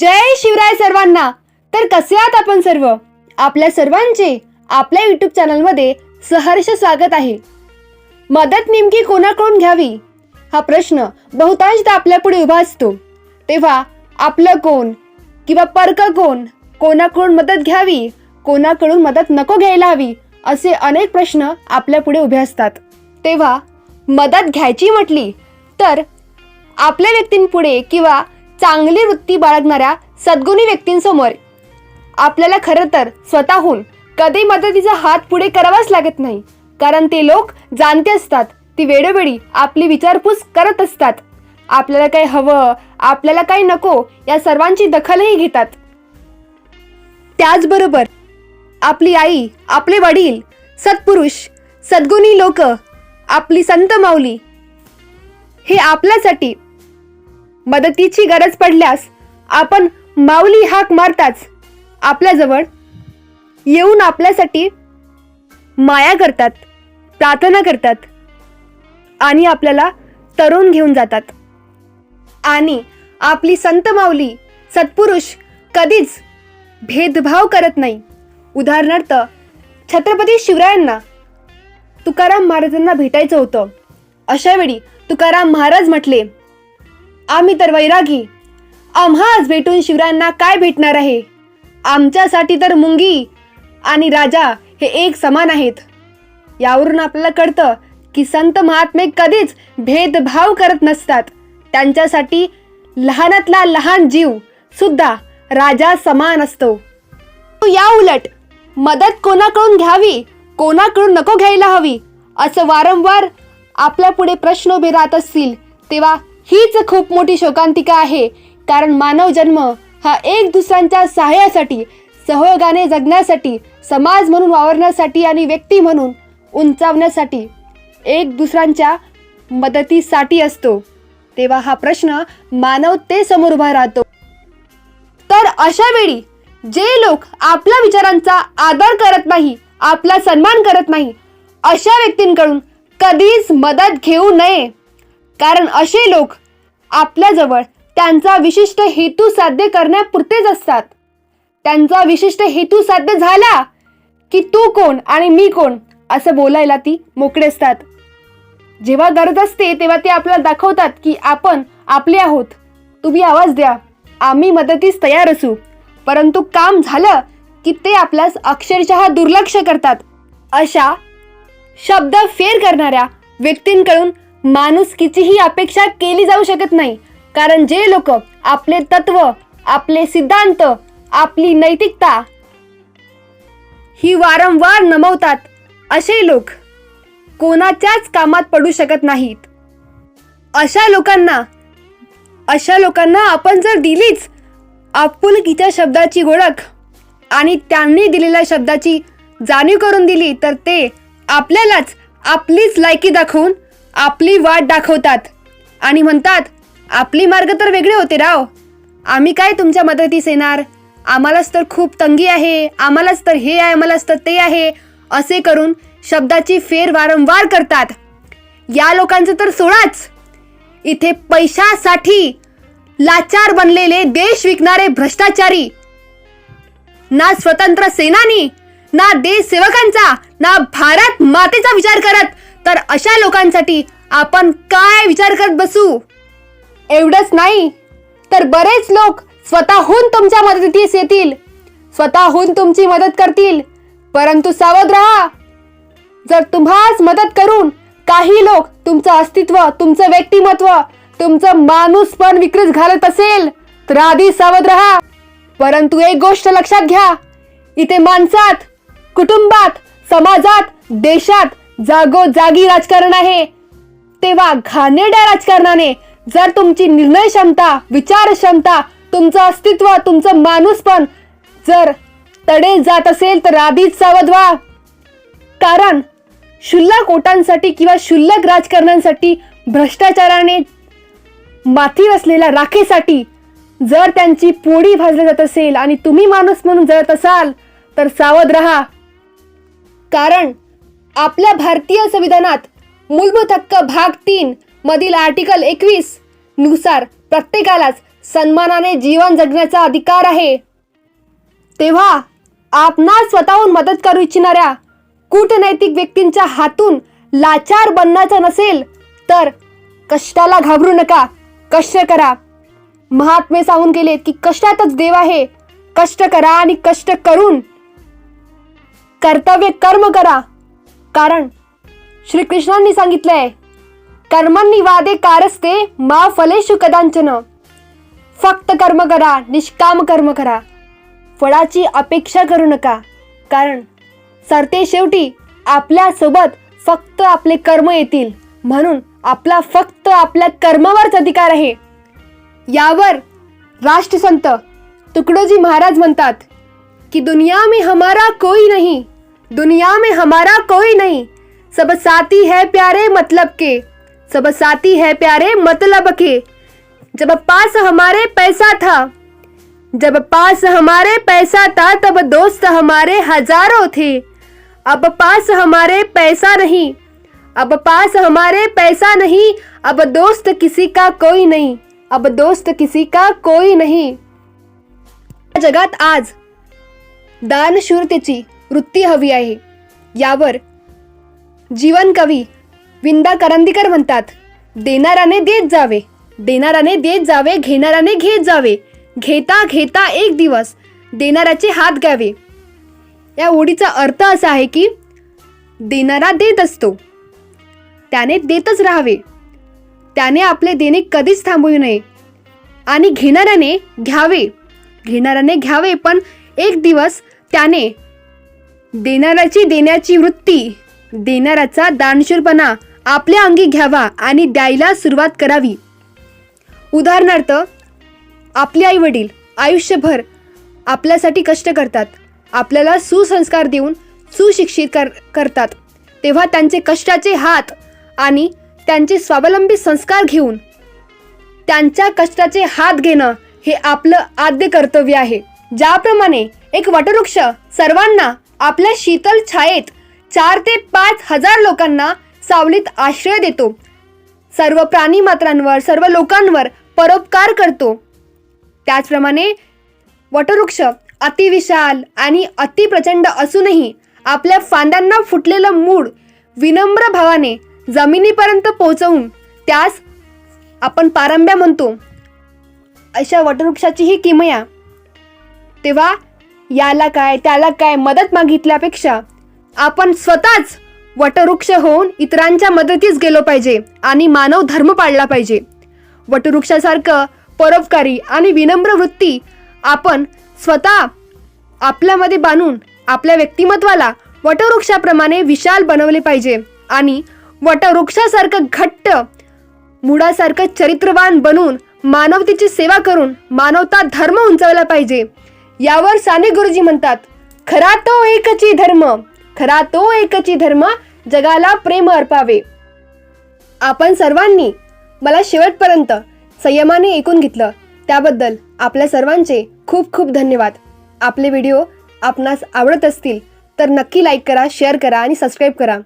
जय शिवराय सर्वांना. तर कसे आहात आपण सर्व? आपल्या सर्वांचे आपल्या युट्यूब चॅनलमध्ये सहर्ष स्वागत आहे. मदत नेमकी कोणाकडून घ्यावी? हा प्रश्न बहुतांशदा आपल्या पुढे उभा असतो. तेव्हा आपलं कोण किंवा पर्क कोण कोणाकडून मदत घ्यावी कोणाकडून मदत नको घ्यायला हवी असे अनेक प्रश्न आपल्या पुढे उभे असतात. तेव्हा मदत घ्यायची म्हटली तर आपल्या व्यक्तींपुढे किंवा चांगली वृत्ती बाळगणाऱ्या सद्गुणी व्यक्तींसमोर. आपल्याला खरं तर स्वतःहून कधी मदतीचा हात पुढे करावाच लागत नाही. कारण ते लोक जाणते असतात ती वेळोवेळी आपली विचारपूस करत असतात. आपल्याला काय हवं आपल्याला काय नको या सर्वांची दखलही घेतात. त्याचबरोबर आपली आई आपले वडील सत्पुरुष सद्गुणी लोक आपली संत माऊली हे आपल्यासाठी मदतीची गरज पडल्यास आपण माऊली हाक मारताच आपल्याजवळ येऊन आपल्यासाठी माया करतात प्रार्थना करतात आणि आपल्याला तरुण घेऊन जातात. आणि आपली संत माऊली सत्पुरुष कधीच भेदभाव करत नाही. उदाहरणार्थ छत्रपती शिवरायांना तुकाराम महाराजांना भेटायचं होतं. अशावेळी तुकाराम महाराज म्हटले आम्ही तर वैरागी. आम्हाच भेटून शिवरायांना काय भेटणार आहे? आमच्यासाठी तर मुंगी आणि राजा हे एक समान आहेत. यावरून आपल्याला कळतं की संत महात्मे कधीच भेदभाव करत नसतात. त्यांच्यासाठी लहानातला लहान जीव सुद्धा राजा समान असतो. या उलट मदत कोणाकडून घ्यावी कोणाकडून नको घ्यायला हवी असं वारंवार आपल्या पुढे प्रश्न उभे राहत असतील तेव्हा हीच खूप मोठी शोकांतिका आहे. कारण मानव जन्म हा एक दुसऱ्यांच्या सहाय्यासाठी सहयोगाने जगण्यासाठी समाज म्हणून वावरण्यासाठी आणि व्यक्ती म्हणून उंचावण्यासाठी एक दुसऱ्यांच्या मदतीसाठी असतो. तेव्हा हा प्रश्न मानवतेसमोर उभा राहतो. तर अशा वेळी जे लोक आपल्या विचारांचा आदर करत नाही आपला सन्मान करत नाही अशा व्यक्तींकडून कधीच मदत घेऊ नये. कारण असे लोक आपल्याजवळ त्यांचा विशिष्ट हेतू साध्य करण्यापुरतेच असतात. त्यांचा विशिष्ट हेतू साध्य झाला की तू कोण आणि मी कोण असं बोलायला ती मोकळे असतात. जेव्हा गरज असते तेव्हा ते आपल्याला दाखवतात की आपण आपले आहोत. तुम्ही आवाज द्या. आम्ही मदतीस तयार असू. परंतु काम झालं की ते आपल्यास अक्षरशः दुर्लक्ष करतात. अशा शब्द फेर करणाऱ्या व्यक्तींकडून माणुसकीचीही अपेक्षा केली जाऊ शकत नाही. कारण जे लोक आपले तत्व आपले सिद्धांत आपली नैतिकता ही वारंवार नमवतात असे लोक कोणाच्याच कामात पडू शकत नाहीत. अशा लोकांना अशा लोकांना आपण जर दिलीच आपुलकीच्या शब्दाची ओळख आणि त्यांनी दिलेल्या शब्दाची जाणीव करून दिली तर ते आपल्यालाच आपलीच लायकी दाखवून आपली वाट दाखवतात. आणि म्हणतात आपली मार्ग तर वेगळे होते राव. आम्ही काय तुमच्या मदतीस येणार? आम्हालाच तर खूप तंगी आहे. आम्हालाच तर हे आहे आम्हालाच तर ते आहे. असे करून शब्दाची फेर वारंवार करतात. या लोकांचं तर सोडाच. इथे पैशासाठी लाचार बनलेले देश विकणारे भ्रष्टाचारी. ना स्वतंत्र सेनानी ना देश सेवकांचा ना भारत मातेचा विचार करत तर अशा लोकांसाठी आपण काय विचार करत बसू? एवढंच नाही तर बरेच लोक स्वतःहून तुमच्या मदतीस येतील स्वतःहून तुमची मदत करतील. परंतु सावध राहा. जर तुम्हाच मदत करून काही लोक तुमचं अस्तित्व तुमचं व्यक्तिमत्व तुमचं माणूस पण विकृत घालत असेल तर आधी सावध राहा. परंतु एक गोष्ट लक्षात घ्या. इथे माणसात कुटुंबात समाजात देशात जागोजागी राजकारण आहे. तेव्हा घाणेरड्या राजकारणाने जर तुमची निर्णय क्षमता विचार क्षमता तुमचं अस्तित्व तुमचं माणूसपण जर तडे जात असेल तर आधीच सावध व्हा. कारण क्षुल्लक ओटांसाठी किंवा क्षुल्लक राजकारणांसाठी भ्रष्टाचाराने माथी असलेल्या राखेसाठी जर त्यांची पोळी भाजली जात असेल आणि तुम्ही माणूस म्हणून जळत असाल तर सावध राहा. कारण आपल्या भारतीय संविधानात मूलभूत हक्क भाग तीन मधील आर्टिकल एकवीसनुसार प्रत्येकालाच सन्मानाने जीवन जगण्याचा अधिकार आहे. तेव्हा आपणास स्वतःहून मदत करू इच्छिणाऱ्या कूटनैतिक व्यक्तींच्या हातून लाचार बनण्याचं नसेल तर कष्टाला घाबरू नका कष्ट करा. महात्मे सांगून गेलेत की कष्टातच देव आहे. कष्ट करा आणि कष्ट करून कर्तव्य कर्म करा. कारण श्रीकृष्णांनी सांगितलंय कर्मांनी वादे कारस्ते मा फलेषु कदांचन फक्त कर्म करा निष्काम कर्म करा. फळाची अपेक्षा करू नका कारण सरते शेवटी आपल्यासोबत फक्त आपले कर्म येतील. म्हणून आपला फक्त आपल्या कर्मावरच अधिकार आहे. यावर राष्ट्रसंत तुकडोजी महाराज म्हणतात की दुनिया में हमारा कोई नहीं दुनिया में हमारा कोई नहीं। सब साथी है प्यारे मतलब के। सब साथी है प्यारे मतलब के। जब पास हमारे पैसा था, जब पास हमारे पैसा था, तब दोस्त हमारे हज़ारों थे। अब पास हमारे पैसा नहीं, अब पास हमारे पैसा नहीं, अब दोस्त किसी का कोई नहीं, अब दोस्त किसी का कोई नहीं। जगात आज दानशूरतेची वृत्ती हवी आहे. यावर जीवन कवी विंदा करंदीकर म्हणतात देणाऱ्याने देत जावे देणाराने देत जावे घेणाऱ्याने घेत जावे घेता घेता एक दिवस देणाऱ्याचे हात घ्यावे या ओढीचा अर्थ असा आहे की देणारा देत असतो. त्याने देतच राहावे. त्याने आपले देणे कधीच थांबवू नये. आणि घेणाऱ्याने घ्यावे. घेणाऱ्याने घ्यावे पण एक दिवस त्याने देणाऱ्याची देण्याची वृत्ती देणाऱ्याचा दानशूरपणा आपल्या अंगी घ्यावा आणि द्यायला सुरुवात करावी. उदाहरणार्थ आपले आई वडील आयुष्यभर आपल्यासाठी कष्ट करतात आपल्याला सुसंस्कार देऊन सुशिक्षित कर करतात तेव्हा त्यांचे कष्टाचे हात आणि त्यांचे स्वावलंबी संस्कार घेऊन त्यांच्या कष्टाचे हात घेणं हे आपलं आद्य कर्तव्य आहे. ज्याप्रमाणे एक वटवृक्ष सर्वांना आपल्या शीतल छायेत चार ते पाच हजार लोकांना सावलीत आश्रय देतो. सर्व प्राणी मात्रांवर सर्व लोकांवर परोपकार करतो. त्याचप्रमाणे वटवृक्ष अतिविशाल आणि अतिप्रचंड असूनही आपल्या फांद्यांना फुटलेलं मूळ विनम्र भावाने जमिनीपर्यंत पोहोचवून त्यास आपण पारंब्या म्हणतो. अशा वटवृक्षाची ही किमया. तेव्हा याला काय त्याला काय मदत मागितल्यापेक्षा आपण स्वतःच वटवृक्ष होऊन इतरांच्या मदतीस गेलो पाहिजे आणि मानव धर्म पाळला पाहिजे. वटवृक्षासारखं परोपकारी आणि विनम्र वृत्ती आपण स्वतः आपल्यामध्ये बांधून आपल्या व्यक्तिमत्वाला वटवृक्षाप्रमाणे विशाल बनवले पाहिजे आणि वटवृक्षासारखं घट्ट मुळासारखं चरित्रवान बनून मानवतेची सेवा करून मानवता धर्म उंचावला पाहिजे. यावर साने गुरुजी म्हणतात खरा तो एकची धर्म खरा तो एकची धर्म जगाला प्रेम अर्पावे. आपण सर्वांनी मला शेवटपर्यंत संयमाने ऐकून घेतलं. त्याबद्दल आपल्या सर्वांचे खूप खूप धन्यवाद. आपले व्हिडिओ आपणास आवडत असतील तर नक्की लाईक करा शेअर करा आणि सबस्क्राईब करा.